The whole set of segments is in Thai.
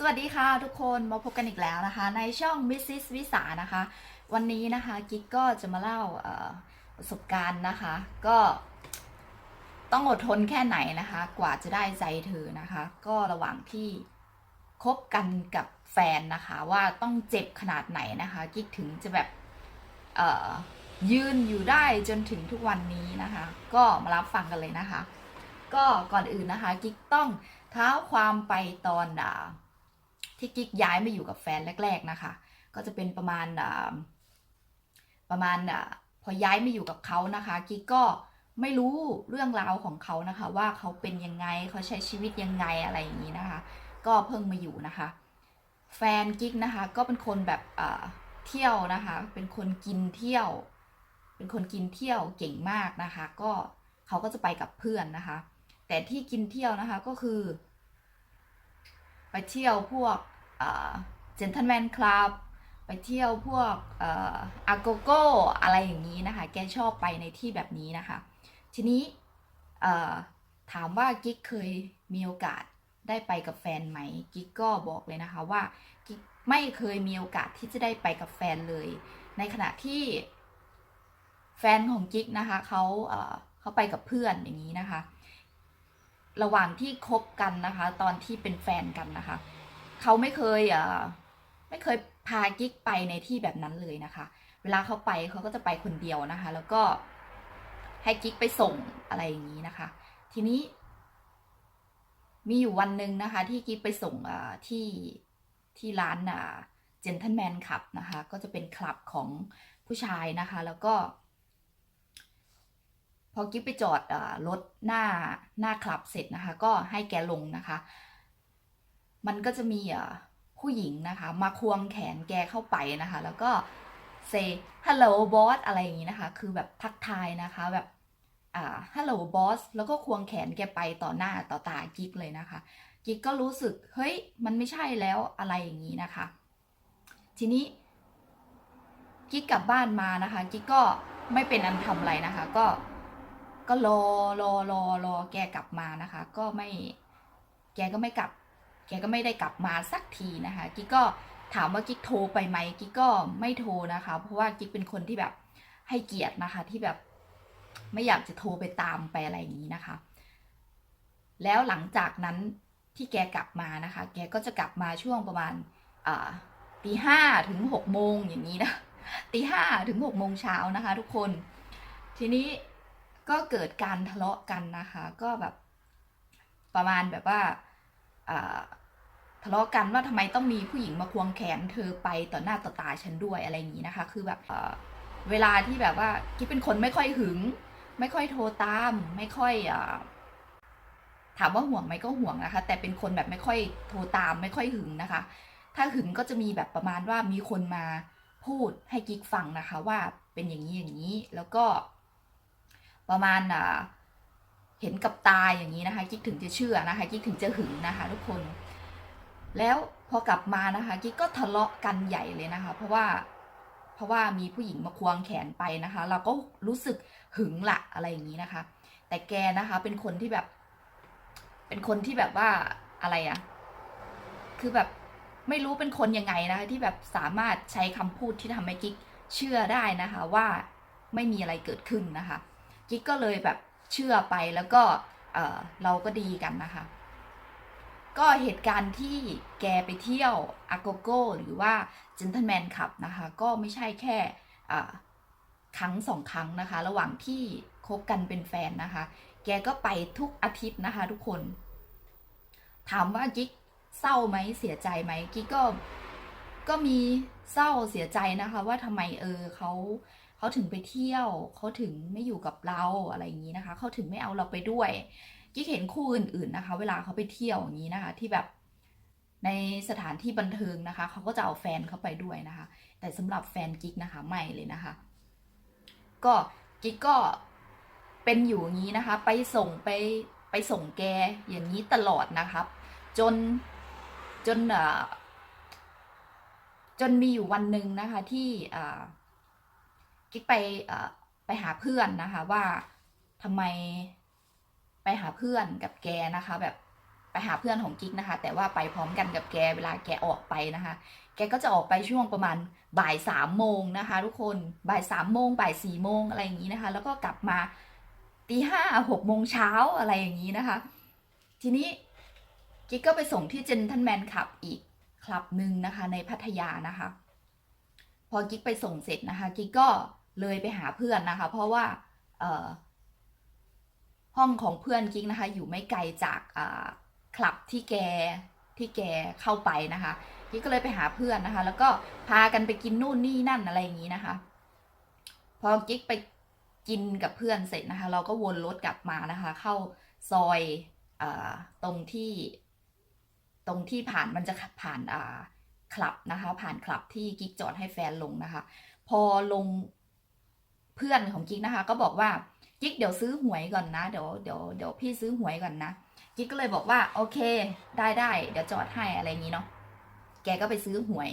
สวัสดีค่ะทุกคนมาพบกันอีกแล้วนะคะ ในช่อง Mrs. วิสานะคะ วันนี้นะคะกิ๊กก็จะมาเล่าประสบการณ์นะคะ ก็ต้องอดทนแค่ไหนนะคะ กว่าจะได้ใจเธอนะคะ ก็ระหว่างที่คบกันกับแฟนนะคะ ว่าต้องเจ็บขนาดไหนนะคะ กิ๊กถึงจะแบบยืนอยู่ได้จนถึงทุกวันนี้นะคะ ก็มารับฟังกันเลยนะคะ ก็ก่อนอื่นนะคะ กิ๊กต้องเท้าความไปตอนอ่า ที่กิ๊กย้ายมาอยู่กับแฟนแรก ๆนะคะ ก็จะเป็นประมาณประมาณอ่าพอย้ายมาอยู่กับเขานะคะ กิ๊กก็ไม่รู้เรื่องราวของเขานะคะ ว่าเขาเป็นยังไงเขาใช้ชีวิตยังไงอะไรอย่างนี้นะคะ ก็เพิ่งมาอยู่นะคะ แฟนกิ๊กนะคะก็เป็นคนแบบเที่ยวนะคะ เป็นคนกินเที่ยว เป็นคนกินเที่ยวเก่งมากนะคะ ก็เขาก็จะไปกับเพื่อนนะคะ แต่ที่กินเที่ยวนะคะก็คือ เที่ยวพวกเจนทันแมนคลับไปเที่ยวพวกอาโกโก้อะไรอย่างนี้นะคะ แกชอบไปในที่แบบนี้นะคะ ทีนี้ถามว่ากิ๊กเคยมีโอกาสได้ไปกับแฟนไหม กิ๊กก็บอกเลยนะคะว่ากิ๊กไม่เคยมีโอกาสที่จะได้ไปกับแฟนเลย ในขณะที่แฟนของกิ๊กนะคะเขาเขาไปกับเพื่อนอย่างนี้นะคะ ระหว่างที่คบกันนะคะ ตอนที่เป็นแฟนกันนะคะ เขาไม่เคยอ่อไม่เคยพากิ๊กไปในที่แบบนั้นเลยนะคะ เวลาเขาไปเขาก็จะไปคนเดียวนะคะ แล้วก็ให้กิ๊กไปส่งอะไรอย่างนี้นะคะ ทีนี้ มีอยู่วันหนึ่งนะคะ ที่กิ๊กไปส่งอ่อที่ที่ร้านอ่าเจนทันแมนคลับนะคะ ก็จะเป็นคลับของผู้ชายนะคะ แล้วก็ อกิ๊บไปจอดอรถหน้าหน้าคลับเสร็จนะคะ ก็ให้แกลงนะคะ มันก็จะมีผู้หญิงนะคะ มาควงแขนแกเข้าไปนะคะ แล้วก็ say hello boss อะไรอย่างนี้นะคะ คือแบบทักทายนะคะแบบอ่า hello boss แล้วก็ควงแขนแกไปต่อหน้าต่อตากิ๊กเลยนะคะ กิ๊กก็รู้สึกเฮ้ยมันไม่ใช่แล้วอะไรอย่างนี้นะคะ ทีนี้กิ๊กกลับบ้านมานะคะ กิ๊กก็ไม่เป็นอันทำอะไรนะคะ ก็ ก็รอรอรอรอแกกลับมานะคะ ก็ไม่แกก็ไม่กลับ แกก็ไม่ได้กลับมาสักทีนะคะ กิ๊กก็ถามว่ากิ๊กโทรไปไหมกิ๊กก็ไม่โทรนะคะ เพราะว่ากิ๊กเป็นคนที่แบบให้เกียรตินะคะ ที่แบบไม่อยากจะโทรไปตามไปอะไรอย่างนี้นะคะ แล้วหลังจากนั้นที่แกกลับมานะคะ แกก็จะกลับมาช่วงประมาณตีห้าถึงหกโมงอย่างนี้นะตีห้าถึงหกโมงเช้านะคะ ทุกคน ทีนี้ ก็เกิดการทะเลาะกันนะคะ ก็แบบประมาณแบบว่าทะเลาะกันว่าทำไมต้องมีผู้หญิงมาควงแขนเธอไปต่อหน้าต่อตาฉันด้วยอะไรอย่างนี้นะคะ คือแบบเวลาที่แบบว่ากิ๊บเป็นคนไม่ค่อยหึง ไม่ค่อยโทรตาม ไม่ค่อยอถามว่าห่วงไหมก็ห่วงนะคะ แต่เป็นคนแบบไม่ค่อยโทรตาม ไม่ค่อยหึงนะคะ ถ้าหึงก็จะมีแบบประมาณว่ามีคนมาพูดให้กิ๊กฟังนะคะ ว่าเป็นอย่างนี้อย่างนี้แล้วก็ ประมาณเห็นกับตาอย่างนี้นะคะกิ๊กถึงจะเชื่อนะคะกิ๊กถึงจะหึงนะคะ ทุกคน แล้วพอกลับมานะคะกิ๊กก็ทะเลาะกันใหญ่เลยนะคะ เพราะว่าเพราะว่ามีผู้หญิงมาควงแขนไปนะคะ เราก็รู้สึกหึงละอะไรอย่างนี้นะคะ แต่แกนะคะเป็นคนที่แบบ เป็นคนที่แบบว่าอะไรอะคือแบบไม่รู้เป็นคนยังไงนะคะที่แบบสามารถใช้คำพูดที่ทำให้กิ๊กเชื่อได้นะคะว่าไม่มีอะไรเกิดขึ้นนะคะ กิ๊กก็เลยแบบเชื่อไปแล้วก็เออเราก็ดีกันนะคะ ก็เหตุการณ์ที่แกไปเที่ยวอาโกโก้หรือว่า Gentleman Club นะคะ ก็ไม่ใช่แค่ครั้งสองครั้งนะคะ ระหว่างที่คบกันเป็นแฟนนะคะ แกก็ไปทุกอาทิตย์นะคะทุกคน ถามว่ากิ๊กเศร้าไหมเสียใจไหมกิ๊กก็ก็มีเศร้าเสียใจนะคะ ว่าทำไมเออเขา เขาถึงไปเที่ยว เขาถึงไม่อยู่กับเราอะไรอย่างนี้นะคะ เขาถึงไม่เอาเราไปด้วยกิ๊กเห็นคู่อื่นๆนะคะ เวลาเขาไปเที่ยวอย่างนี้นะคะ ที่แบบในสถานที่บันเทิงนะคะ เขาก็จะเอาแฟนเขาไปด้วยนะคะ แต่สำหรับแฟนกิ๊กนะคะไม่เลยนะคะ ก็กิ๊กก็เป็นอยู่อย่างนี้นะคะ ไปส่งไปไปส่งแกอย่างนี้ตลอดนะครับ จนจนเอ่อจนมีอยู่วันหนึ่งนะคะที่อ่า กิ๊กไปไปหาเพื่อนนะคะว่าทำไมไปหาเพื่อนกับแกนะคะ แบบไปหาเพื่อนของกิ๊กนะคะ แต่ว่าไปพร้อมกันกับแกเวลาแกออกไปนะคะ แกก็จะออกไปช่วงประมาณบ่ายสามโมงนะคะ ทุกคนบ่ายสามโมงบ่ายสี่โมงอะไรอย่างนี้นะคะ แล้วก็กลับมาตีห้าหกโมงเช้าอะไรอย่างนี้นะคะ ทีนี้กิ๊กก็ไปส่งที่เจนทันแมนคลับอีกคลับหนึ่งนะคะ ในพัทยานะคะ พอกิ๊กไปส่งเสร็จนะคะ กิ๊กก็ เลยไปหาเพื่อนนะคะ เพราะว่าเอห้องของเพื่อนกิ๊กนะคะ อยู่ไม่ไกลจากอคลับที่แกที่แกเข้าไปนะคะกิ๊กก็เลยไปหาเพื่อนนะคะ แล้วก็พากันไปกินนู่นนี่นั่นอะไรอย่างนี้นะคะ พอกิ๊กไปกินกับเพื่อนเสร็จนะคะ เราก็วนรถกลับมานะคะ เข้าซอยอตรงที่ตรงที่ผ่านมันจะผ่านอคลับนะคะ ผ่านคลับที่กิ๊กจอดให้แฟนลงนะคะ พอลง เพื่อนของกิ๊กนะคะ ก็บอกว่ากิ๊กเดี๋ยวซื้อหวยก่อนนะ เดี๋ยวเดี๋ยวเดี๋ยวพี่ซื้อหวยก่อนนะกิ๊กก็เลยบอกว่าโอเค ได้ได้เดี๋ยวจอดให้อะไรอย่างนี้เนาะแกก็ไปซื้อหวย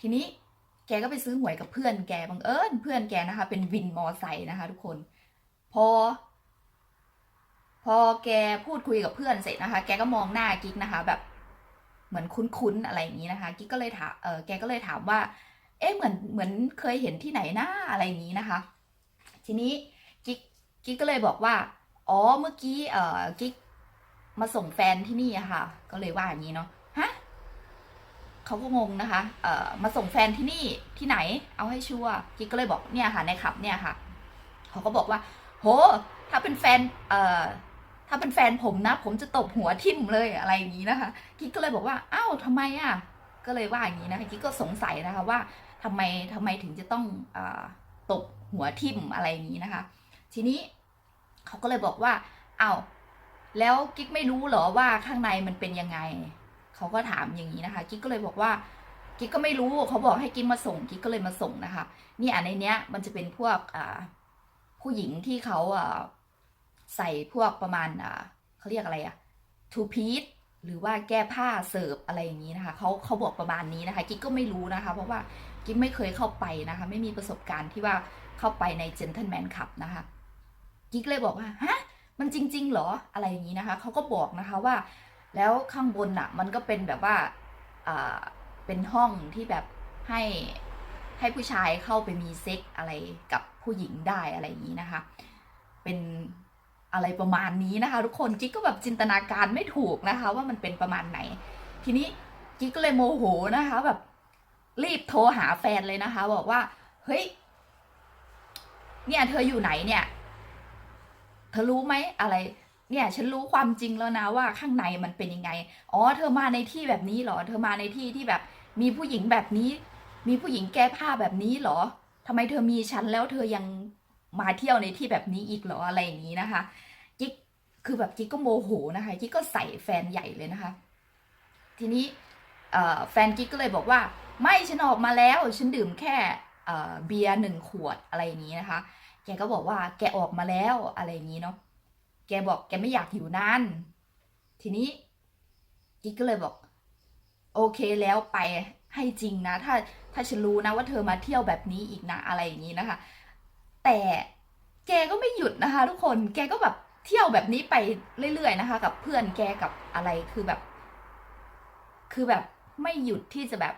ทีนี้แกก็ไปซื้อหวยกับเพื่อนแกบังเอิญเพื่อนแกนะคะ เป็นวินมอไซค์นะคะ ทุกคน พอ พอแกพูดคุยกับเพื่อนเสร็จนะคะ แกก็มองหน้ากิ๊กนะคะ แบบเหมือนคุ้นๆอะไรอย่างนี้นะคะ กิ๊กก็เลยถามเออแกก็เลยถามว่า เอ๊ะเหมือนเหมือนเคยเห็นที่ไหนหน้าอะไรอย่างนี้นะคะ ทีนี้กิ๊กกิ๊กก็เลยบอกว่า อ๋อเมื่อกี้เออกิ๊กมาส่งแฟนที่นี่อะค่ะ ก็เลยว่าอย่างนี้เนาะฮะเขาก็งงนะคะ เอ่อมาส่งแฟนที่นี่ที่ไหน เอาให้ชัวร์กิ๊กก็เลยบอกเนี่ยค่ะในขับเนี่ยค่ะเขาก็บอกว่า โห ถ้าเป็นแฟนเอ่อถ้าเป็นแฟนผมนะ ผมจะตบหัวทิ่มเลยอะไรอย่างนี้นะคะ กิ๊กก็เลยบอกว่าอ้าวทำไมอะก็เลยว่าอย่างนี้นะคะกิ๊กก็สงสัยนะคะว่าทำไมทำไมถึงจะต้องเอ่อ ตบหัวทิ่มอะไรอย่างนี้นะคะ ทีนี้เขาก็เลยบอกว่าเอ้าแล้วกิ๊กไม่รู้เหรอว่าข้างในมันเป็นยังไง เขาก็ถามอย่างนี้นะคะ กิ๊กก็เลยบอกว่ากิ๊กก็ไม่รู้เขาบอกให้กิ๊กมาส่งกิ๊กก็เลยมาส่งนะคะนี่ยในเนี้ยมันจะเป็นพวกอ่าผู้หญิงที่เขาอ่าใส่พวกประมาณอ่าเขาเรียกอะไรอะทูพีทหรือว่าแก้ผ้าเสิร์ฟอะไรอย่างนี้นะคะเขาเขาบอกประมาณนี้นะคะ กิ๊กก็ไม่รู้นะคะ เพราะว่า กิ๊กไม่เคยเข้าไปนะคะ ไม่มีประสบการณ์ที่ว่าเข้าไปในเจนทันแมนคับนะคะ กิ๊กเลยบอกว่าฮะมันจริง ๆ เหรออะไรอย่างนี้นะคะเขาก็บอกนะคะว่า แล้วข้างบนอะมันก็เป็นแบบว่าเป็นห้องที่แบบให้ให้ผู้ชายเข้าไปมีเซ็กอะไรกับผู้หญิงได้อะไรอย่างนี้นะคะ เป็นอะไรประมาณนี้นะคะ ทุกคนกิ๊กก็แบบจินตนาการไม่ถูกนะคะ ว่ามันเป็นประมาณไหน ทีนี้กิ๊กก็เลยโมโหนะคะแบบ รีบโทรหาแฟนเลยนะคะ บอกว่า เฮ้ย เนี่ยเธออยู่ไหนเนี่ย เธอรู้ไหมอะไร เนี่ย ฉันรู้ความจริงแล้วนะว่าข้างในมันเป็นยังไง อ๋อ เธอมาในที่แบบนี้เหรอ เธอมาในที่ที่แบบ มีผู้หญิงแบบนี้ มีผู้หญิงแก้ผ้าแบบนี้เหรอทำไมเธอมีฉันแล้วเธอยังมาเที่ยวในที่แบบนี้อีกเหรออะไรอย่างนี้นะคะกิ๊กคือแบบกิ๊กก็โมโหนะคะกิ๊กก็ใส่แฟนใหญ่เลยนะคะ ทีนี้แฟนกิ๊กก็เลยบอกว่า ไม่ฉันออกมาแล้ว ฉันดื่มแค่เบียร์หนึ่งขวดอะไรอย่างนี้นะคะ แกก็บอกว่าแกออกมาแล้วอะไรอย่างนี้เนาะแกบอกแกไม่อยากอยู่นานทีนี้กิ๊กก็เลยบอก โอเคแล้วไปให้จริงนะ ถ้าถ้าฉันรู้นะว่าเธอมาเที่ยวแบบนี้อีกนะอะไรอย่างนี้นะคะ แต่แกก็ไม่หยุดนะคะ ทุกคนแกก็แบบเที่ยวแบบนี้ไปเรื่อยๆนะคะ กับเพื่อนแกกับอะไรคือแบบ คือแบบไม่หยุดที่จะแบบ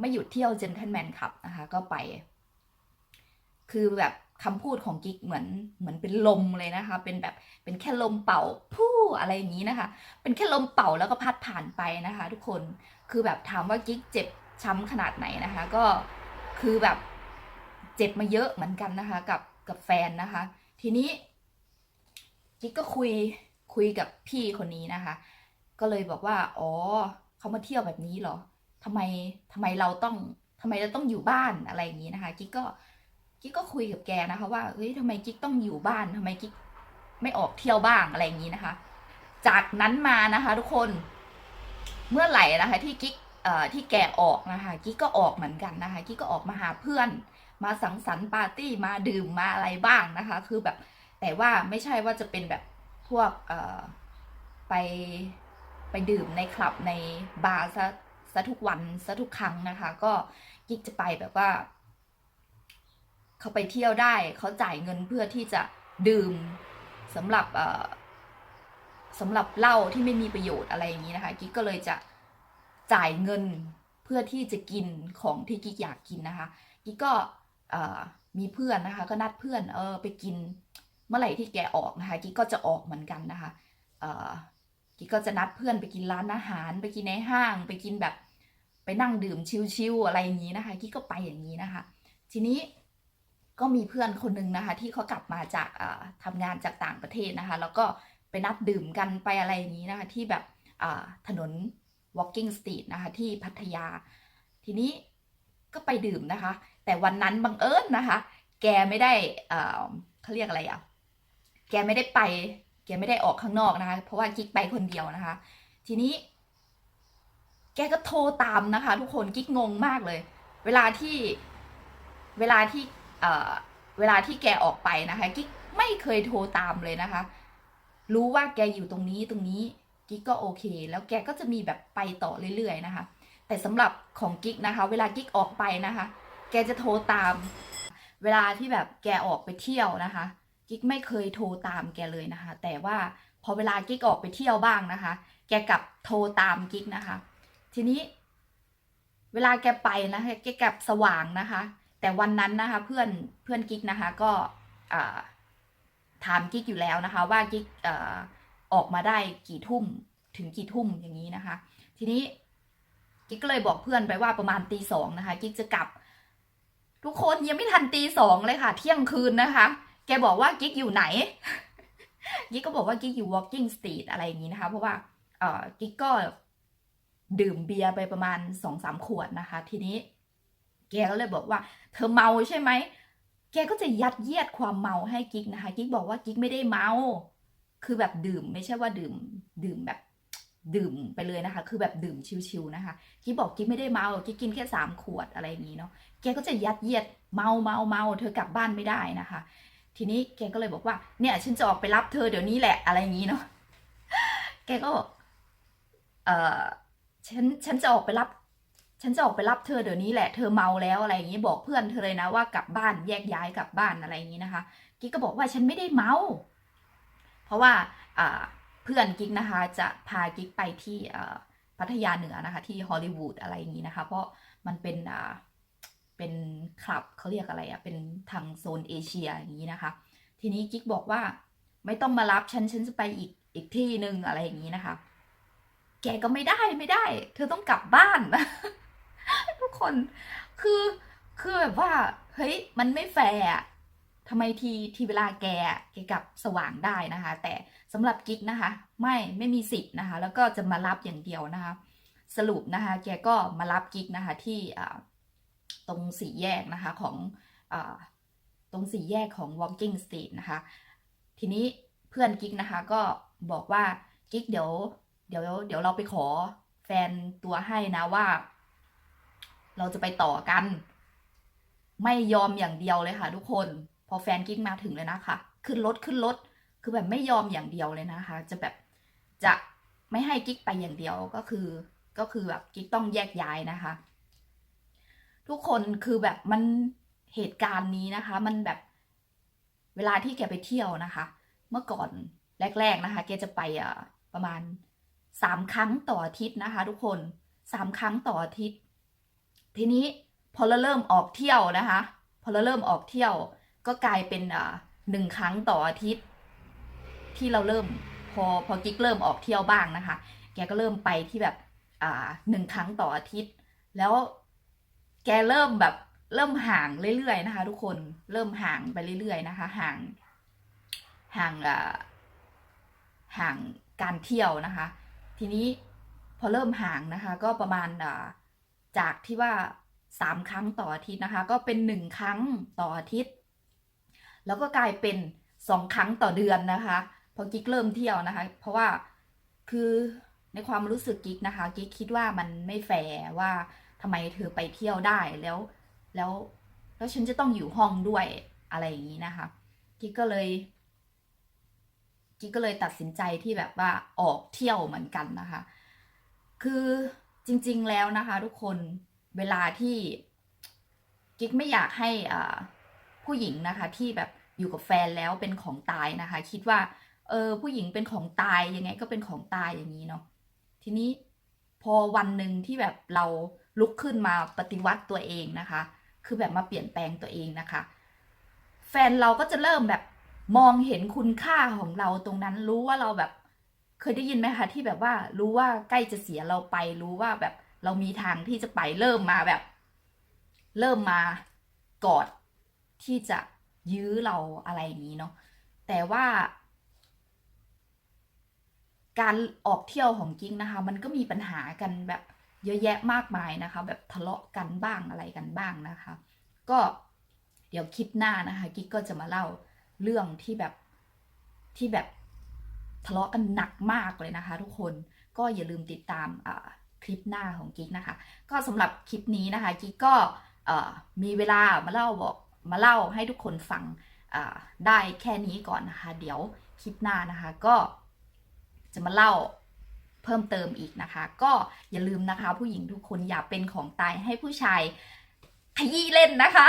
ไม่หยุดเที่ยวเจนทันแมนขับนะคะ ก็ไป คือแบบคำพูดของกิ๊กเหมือนเหมือนเป็นลมเลยนะคะ เป็นแบบเป็นแค่ลมเป่าพู่อะไรอย่างนี้นะคะ เป็นแค่ลมเป่าแล้วก็พัดผ่านไปนะคะ ทุกคนคือแบบถามว่ากิ๊กเจ็บช้ำขนาดไหนนะคะ ก็คือแบบเจ็บมาเยอะเหมือนกันนะคะ กับกับแฟนนะคะ ทีนี้กิ๊กก็คุยคุยกับพี่คนนี้นะคะ ก็เลยบอกว่า อ๋อเขามาเที่ยวแบบนี้เหรอ ทำไมทำไมเราต้องทำไมเราต้องอยู่บ้านอะไรอย่างนี้นะคะกิ๊กก็กิ๊กก็คุยกับแกนะคะว่าเฮ้ยทำไมกิ๊กต้องอยู่บ้านทำไมกิ๊กไม่ออกเที่ยวบ้างอะไรอย่างนี้นะคะ จากนั้นมานะคะ ทุกคนเมื่อไหร่นะคะ ที่กิ๊กเอ่อที่แกออกนะคะ กิ๊กก็ออกเหมือนกันนะคะ กิ๊กก็ออกมาหาเพื่อน มาสังสรรค์ปาร์ตี้มาดื่มมาอะไรบ้างนะคะ คือแบบแต่ว่าไม่ใช่ว่าจะเป็นแบบพวกเอ่อไปไปดื่มในคลับในบาร์ซะ ซะทุกวันซะทุกครั้งนะคะ ก็กิ๊กจะไปแบบว่า เขาไปเที่ยวได้ เขาจ่ายเงินเพื่อที่จะดื่มสำหรับเอ่อสำหรับเหล้าที่ไม่มีประโยชน์อะไรอย่างนี้นะคะ กิ๊กก็เลยจะจ่ายเงินเพื่อที่จะกินของที่กิ๊กอยากกินนะคะ กิ๊กก็เอ่อมีเพื่อนนะคะ ก็นัดเพื่อนเออไปกินเมื่อไหร่ที่แกออกนะคะ กิ๊กก็จะออกเหมือนกันนะคะเอ่อกิ๊กก็จะนัดเพื่อนไปกินร้านอาหาร ไปกินในห้าง ไปกินแบบ ไปนั่งดื่มชิลๆอะไรอย่างนี้นะคะกิ๊กก็ไปอย่างนี้นะคะ ทีนี้ก็มีเพื่อนคนหนึ่งนะคะ ที่เขากลับมาจากเอ่อทำงานจากต่างประเทศนะคะ แล้วก็ไปนัดดื่มกันไปอะไรอย่างนี้นะคะ ที่แบบถนน walking street นะคะที่พัทยา ทีนี้ก็ไปดื่มนะคะ แต่วันนั้นบังเอิญนะคะ แกไม่ได้เขาเรียกอะไรอะแกไม่ได้ไป แกไม่ได้ออกข้างนอกนะคะ เพราะว่ากิ๊กไปคนเดียวนะคะ ทีนี้ แกก็โทรตามนะคะ ทุกคนกิ๊กงงมากเลย เวลาที่เวลาที่เอ่อเวลาที่แกออกไปนะคะ กิ๊กไม่เคยโทรตามเลยนะคะ รู้ว่าแกอยู่ตรงนี้ตรงนี้ กิ๊กก็โอเค แล้วแกก็จะมีแบบไปต่อเรื่อยๆนะคะ แต่สำหรับของกิ๊กนะคะ เวลากิ๊กออกไปนะคะ แกจะโทรตาม เวลาที่แบบแกออกไปเที่ยวนะคะ กิ๊กไม่เคยโทรตามแกเลยนะคะ แต่ว่าพอเวลากิ๊กออกไปเที่ยวบ้างนะคะ แกกลับโทรตามกิ๊กนะคะ ทีนี้ เวลาแกไปนะแกกลับสว่างนะคะ แต่วันนั้นนะคะ เพื่อนเพื่อนกิ๊กนะคะ ก็ถามกิ๊กอยู่แล้วนะคะ ว่ากิ๊กออกมาได้กี่ทุ่มถึงกี่ทุ่มอย่างนี้นะคะ ทีนี้กิ๊กก็เลยบอกเพื่อนไปว่าประมาณตีสองนะคะ กิ๊กจะกลับ ทุกคนยังไม่ทันตีสองเลยค่ะ เที่ยงคืนนะคะ แกบอกว่ากิ๊กอยู่ไหน กิ๊กก็บอกว่ากิ๊กอยู่ walking street อะไรอย่างนี้นะคะ เพราะว่าเออกิ๊กก็ ดื่มเบียร์ไปประมาณสองสามขวดนะคะ ทีนี้ แกก็เลยบอกว่า เธอเมาใช่ไหมแกก็จะยัดเยียดความเมาให้กิ๊กนะคะกิ๊กบอกว่ากิ๊กไม่ได้เมา คือแบบดื่มไม่ใช่ว่าดื่ม ดื่มแบบดื่มไปเลยนะคะ คือแบบดื่มชิวๆนะคะ กิ๊กบอกกิ๊กไม่ได้เมา กิ๊กกินแค่สามขวดอะไรอย่างนี้เนาะ แกก็จะยัดเยียดเมาเมาเมา เธอกลับบ้านไม่ได้นะคะ ทีนี้แกก็เลยบอกว่า เนี่ย ฉันจะออกไปรับเธอเดี๋ยวนี้แหละ อะไรอย่างนี้เนาะ แกก็บอกเออ ฉันฉันจะออกไปรับ ฉันจะออกไปรับเธอเดี๋ยวนี้แหละเธอเมาแล้วอะไรอย่างนี้บอกเพื่อนเธอเลยนะว่ากลับบ้านแยกย้ายกลับบ้านอะไรอย่างนี้นะคะ กิ๊กก็บอกว่าฉันไม่ได้เมา เพราะว่าเพื่อนกิ๊กนะคะจะพากิ๊กไปที่พัทยาเหนือนะคะ ที่ฮอลลีวูดอะไรอย่างนี้นะคะ เพราะมันเป็นเป็นคลับเขาเรียกอะไรอะเป็นทางโซนเอเชียอย่างนี้นะคะ ทีนี้กิ๊กบอกว่าไม่ต้องมารับฉันฉันจะไปอีกอีกที่หนึ่งอะไรอย่างนี้นะคะ แกก็ไม่ได้ไม่ได้ เธอต้องกลับบ้าน ทุกคนคือคือแบบว่า เฮ้ย มันไม่แฟร์ทำไมทีทีเวลาแกแกกลับสว่างได้นะคะ แต่สำหรับกิ๊กนะคะ ไม่ไม่มีสิทธิ์นะคะ แล้วก็จะมารับอย่างเดียวนะคะ สรุปนะคะ แกก็มารับกิ๊กนะคะที่ตรงสี่แยกนะคะของอตรงสี่แยกของ Walking Street นะคะ ทีนี้เพื่อนกิ๊กนะคะก็บอกว่ากิ๊กเดี๋ยว เดี๋ยวเดี๋ยวเราไปขอแฟนตัวให้นะว่า เราจะไปต่อกัน ไม่ยอมอย่างเดียวเลยค่ะทุกคน พอแฟนกิ๊กมาถึงเลยนะคะ ขึ้นรถขึ้นรถคือแบบไม่ยอมอย่างเดียวเลยนะคะ จะแบบจะไม่ให้กิ๊กไปอย่างเดียวก็คือ ก็คือแบบกิ๊กต้องแยกย้ายนะคะ ทุกคนคือแบบมันเหตุการณ์นี้นะคะ มันแบบเวลาที่แกไปเที่ยวนะคะ เมื่อก่อนแรก ๆนะคะ แกจะไปอะประมาณ สามครั้งต่ออาทิตย์นะคะ ทุกคนสามครั้งต่ออาทิตย์ ทีนี้พอเราเริ่มออกเที่ยวนะคะ พอเราเริ่มออกเที่ยว ก็กลายเป็นอ่าหนึ่งครั้งต่ออาทิตย์ ที่เราเริ่มพอพอกิ๊กเริ่มออกเที่ยวบ้างนะคะ แกก็เริ่มไปที่แบบอ่าหนึ่งครั้งต่ออาทิตย์ แล้วแกเริ่มแบบเริ่มห่างเรื่อยๆนะคะ ทุกคนเริ่มห่างไปเรื่อยๆนะคะ ห่างห่างอ่าห่างการเที่ยวนะคะ ทีนี้พอเริ่มห่างนะคะ ก็ประมาณจากที่ว่าสามครั้งต่ออาทิตย์นะคะ ก็เป็นหนึ่งครั้งต่ออาทิตย์ แล้วก็กลายเป็นสองครั้งต่อเดือนนะคะ พอกิ๊กเริ่มเที่ยวนะคะ เพราะว่าคือในความรู้สึกกิ๊กนะคะ กิ๊กคิดว่ามันไม่แฟร์ว่าทำไมเธอไปเที่ยวได้แล้วแล้วแล้วฉันจะต้องอยู่ห้องด้วยอะไรอย่างนี้นะคะกิ๊กก็เลย กิ๊กก็เลยตัดสินใจที่แบบว่าออกเที่ยวเหมือนกันนะคะ คือจริง ๆแล้วนะคะ ทุกคนเวลาที่กิ๊กไม่อยากให้อ่าผู้หญิงนะคะที่แบบอยู่กับแฟนแล้วเป็นของตายนะคะ คิดว่า เออผู้หญิงเป็นของตายยังไงก็เป็นของตายอย่างนี้เนาะทีนี้พอวันหนึ่งที่แบบเราลุกขึ้นมาปฏิวัติตัวเองนะคะ คือแบบมาเปลี่ยนแปลงตัวเองนะคะ แฟนเราก็จะเริ่มแบบ มองเห็นคุณค่าของเราตรงนั้นรู้ว่าเราแบบ เคยได้ยินไหมคะที่แบบว่ารู้ว่าใกล้จะเสียเราไปรู้ว่าแบบเรามีทางที่จะไปเริ่มมาแบบ เริ่มมากอดที่จะยื้อเราอะไรอย่างนี้เนาะแต่ว่า การออกเที่ยวของกิ๊กนะคะ มันก็มีปัญหากันแบบเยอะแยะมากมายนะคะ แบบทะเลาะกันบ้างอะไรกันบ้างนะคะ ก็เดี๋ยวคลิปหน้านะคะ กิ๊กก็จะมาเล่า เรื่องที่แบบที่แบบทะเลาะกันหนักมากเลยนะคะ ทุกคนก็อย่าลืมติดตามคลิปหน้าของกิ๊กนะคะ ก็สำหรับคลิปนี้นะคะกิ๊กก็มีเวลามาเล่าบอกมาเล่าให้ทุกคนฟังได้แค่นี้ก่อนนะคะ เดี๋ยวคลิปหน้านะคะก็จะมาเล่าเพิ่มเติมอีกนะคะ ก็อย่าลืมนะคะ ผู้หญิงทุกคนอย่าเป็นของตายให้ผู้ชายขยี้เล่นนะคะ